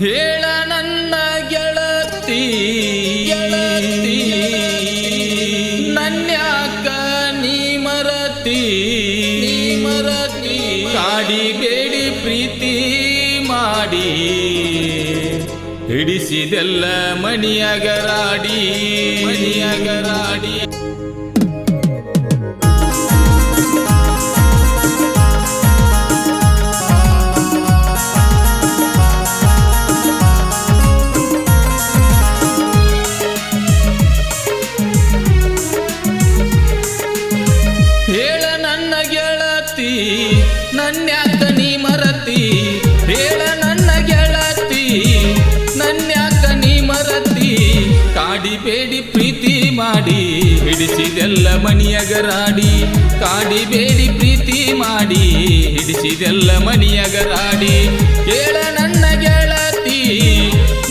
ಹೇಳ ನನ್ನ ಗೆಳತಿ ಗೆಳತಿ, ನನ್ಯಾಕ ನೀ ಮರತಿ ನೀ ಮರತಿ, ಕಾಡಿ ಬೇಡಿ ಪ್ರೀತಿ ಮಾಡಿ, ಹಿಡಿಸಿದೆಲ್ಲ ಮಣಿಯಗರಾಡಿ ಮಣಿಯಗರಾಡಿ. ಮಣಿಯಗರಾಡಿ ಕಾಡಿ ಬೇಡಿ ಪ್ರೀತಿ ಮಾಡಿ, ಹಿಡಿಸಿದೆಲ್ಲ ಮನಿಯಗರಾಡಿ ಕೇಳ ನನ್ನ ಗೆಳತಿ,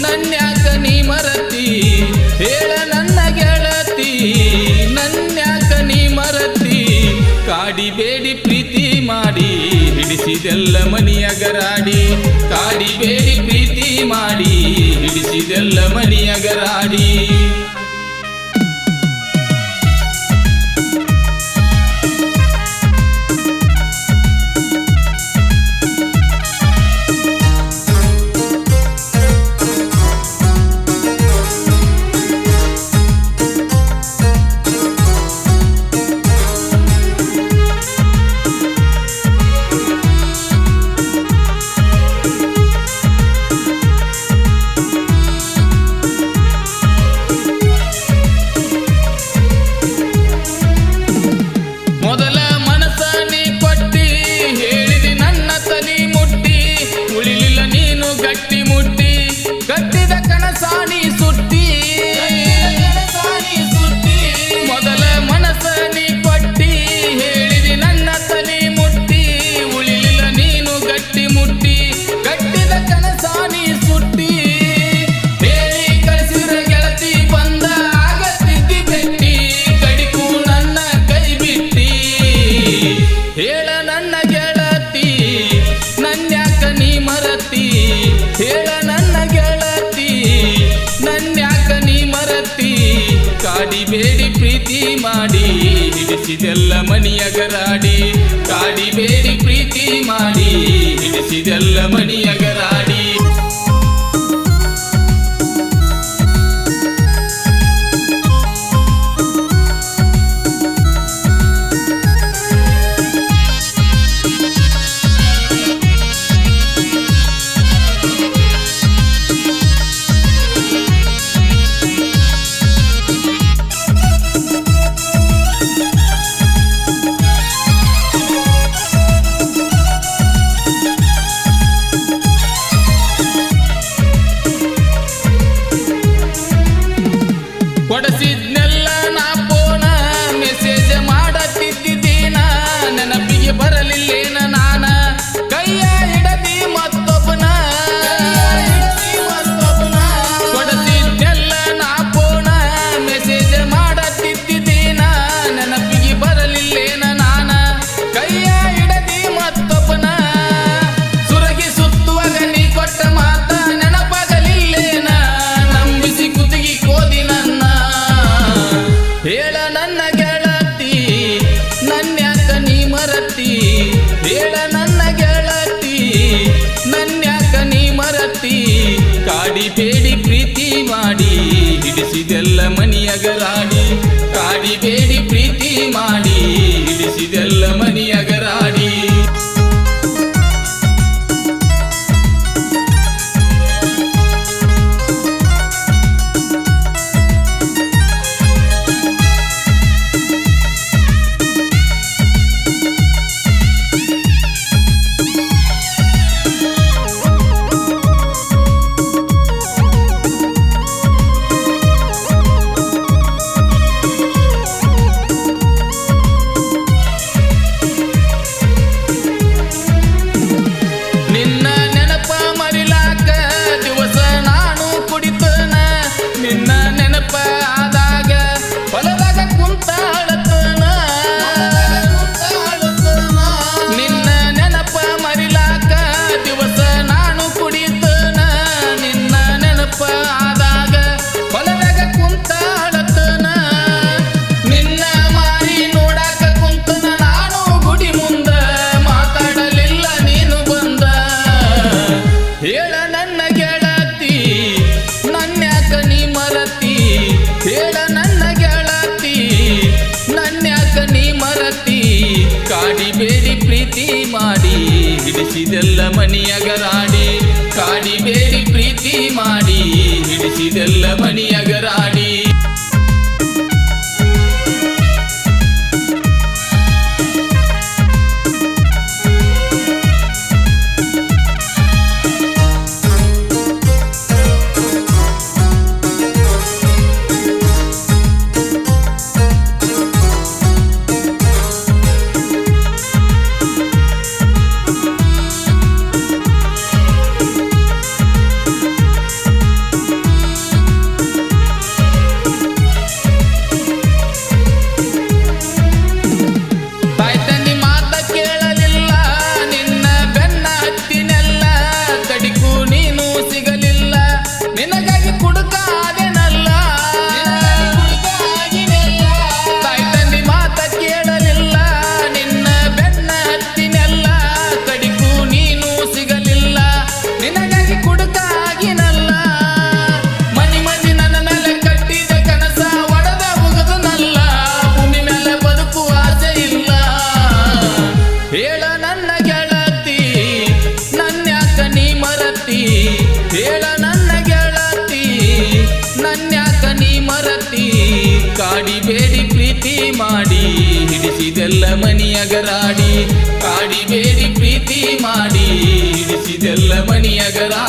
ನನ್ಯಾಕ ನೀ ಮರತಿ. ಹೇಳ ನನ್ನ ಗೆಳತಿ, ನನ್ಯಾಕ ನೀ ಮರತಿ. ಕಾಡಿ ಬೇಡಿ ಪ್ರೀತಿ ಮಾಡಿ, ಹಿಡಿಸಿದೆಲ್ಲ ಮನಿಯಗರಾಡಿ ಕಾಡಿ ಬೇಡಿ ಪ್ರೀತಿ ಮಾಡಿ, ಹಿಡಿಸಿದೆಲ್ಲ ಮನಿಯಗರಾಡಿ ಮೊದಲ ಕಾಡಿ ಬೇಡಿ ಪ್ರೀತಿ ಮಾಡಿ ಹಿಡಿಸಿದೆಲ್ಲ ಮನಿಯಗರಾಡಿ ಕಾಡಿ ಬೇಡಿ ಪ್ರೀತಿ ಮಾಡಿ ಹಿಡಿಸಿದೆಲ್ಲ ಮನಿಯಗರಾಡಿ ಕೊಡಸಿದ್ನೆಲ್ಲ ಕಾಡಿ ಬೇಡಿ ಪ್ರೀತಿ ಮಾಡಿ ಹಿಡಿಸಿದೆಲ್ಲ ಮನಿಯಗರಾಡಿ ಕಾಡಿ ಬೇಡಿ ಪ್ರೀತಿ ಹಿಡಿಸಿದೆಲ್ಲ ಮನಿಯಗರಾಡಿ ಕಾಡಿ ಬೇಡಿ ಪ್ರೀತಿ ಮಾಡಿ ಹಿಡಿಸಿದೆಲ್ಲ ಮನಿಯಗರಾಡಿ ನನ್ಯಾಕ ನೀ ಮರತಿ ಕಾಡಿಬೇಡಿ ಪ್ರೀತಿ ಮಾಡಿ ಹಿಡಿಸಿದೆಲ್ಲ ಮನಿಯಗರಾಡಿ ಕಾಡಿಬೇಡಿ ಪ್ರೀತಿ ಮಾಡಿ ಹಿಡಿಸಿದೆಲ್ಲ ಮನಿಯಗರಾಡಿ